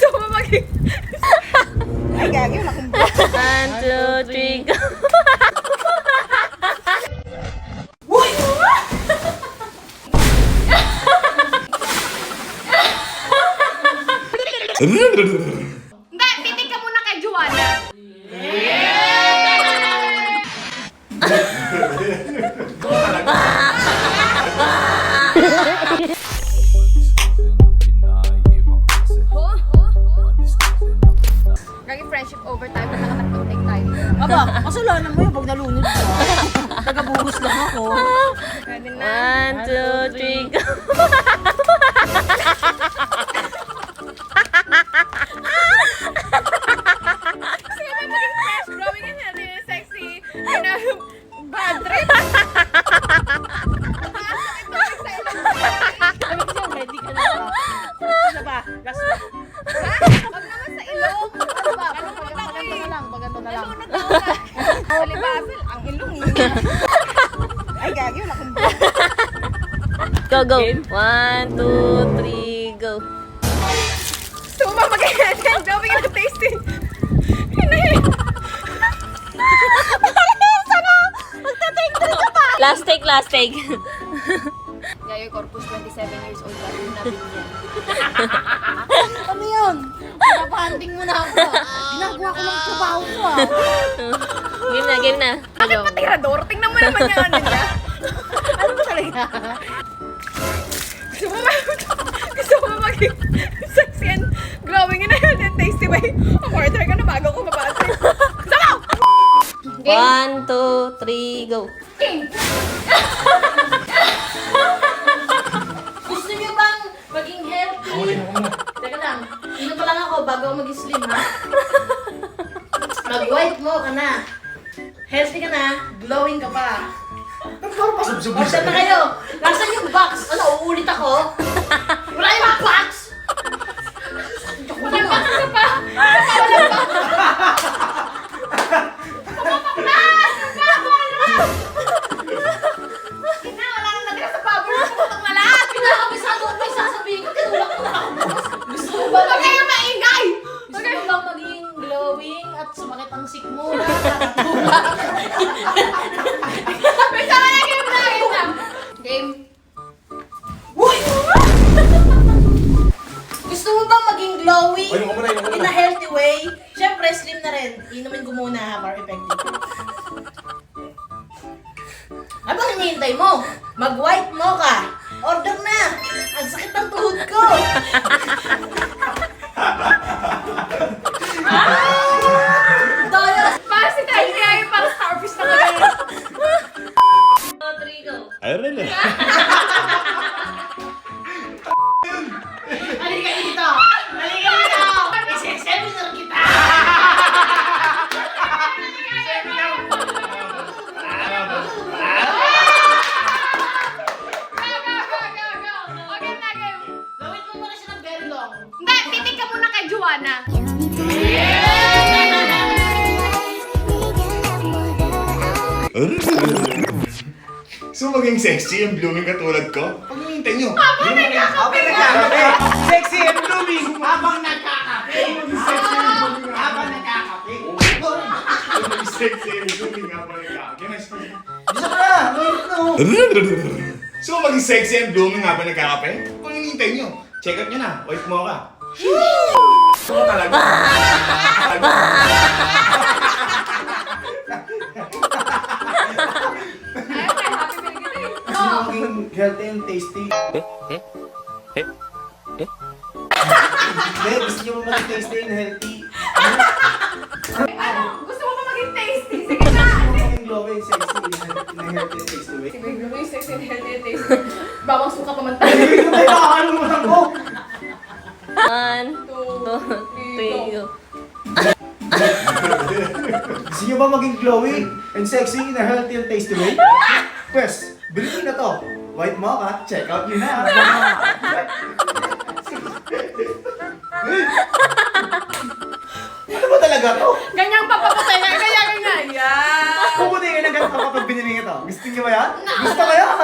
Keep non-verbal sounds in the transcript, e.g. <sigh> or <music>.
Gusto mo maging... Ay, gagi, wala akong One, two, Aba, kasalanan mo yun pag nalunod ka. Tagabuhos lang ako. One, two, three, go. Ba na, ba? Ano ba? Last na. Huwag naman sa ilong. Ano ba? Ano ba Maganda na lang, maganda na lang. Palibasal, ang ilong. <laughs> Ay, gagi, wala akong Go, go. One, two, three, go. Healthy and growing and tasty? Hindi. <laughs> Last take, last take. <laughs> Yayo Corpus, 27 years old, lalo na din yan. Ano yun? Pinapahanting mo na ako. Ginagawa ko lang trabaho ko ah. game na, game na. Bakit pa tirador? Tingnan mo naman yung ano niya. Ano ba talaga? Gusto mo ba, gusto mo maging sexy and glowing in a healthy and tasty way? Umorder ka na bago ko mabasa. Sama! Game! One, two, three, go. Game! Healthy? Teka lang, ino pa lang ako bago ako mag-slim ha? Mag-white mo ka na. Healthy ka na, glowing ka pa. Order na kayo. Nasaan yung box? Ano, uulit ako? Wala yung box! Wala pa! Isa pa! Isa pa! Wala pa! Muna, ka in a healthy way? Siyempre, slim na rin. Inumin ko muna ha, para effective. Anong hinihintay mo? Mag-white mo ka. Order na. Ang sakit ng tuhod ko. So maging sexy and blooming katulad ko? Pag hinihintay nyo. Habang nagkakape! Sexy and blooming! Habang nagkakape. Habang nagkakape. Sexy and blooming habang nagkakape. Gusto ko na. So maging sexy and blooming habang nagkakape? Pag hinihintay nyo, check out nyo na. Wife mo ka. Ano healthy and tasty. Hindi, gusto nyo ba maging tasty and healthy? Ano? Gusto mo ba maging tasty? Sige na! Gusto mo maging glowing, sexy, in a in a healthy and tasty way? Sige, yung sexy and healthy and tasty. Bawang suka pa man tayo. Hindi ko tayo nakakalimutan ko. One, Two, three, go. Gusto ba maging glowing and sexy in a healthy and tasty way? Pwes, bilhin na to. White mocha, check out nyo na. ano ba talaga to? Ganyang papapatay na, ganyan, ganyan. Yan. Puputi ka na ganito kapag binili ito. Gusto nyo ba yan? Gusto ko yan!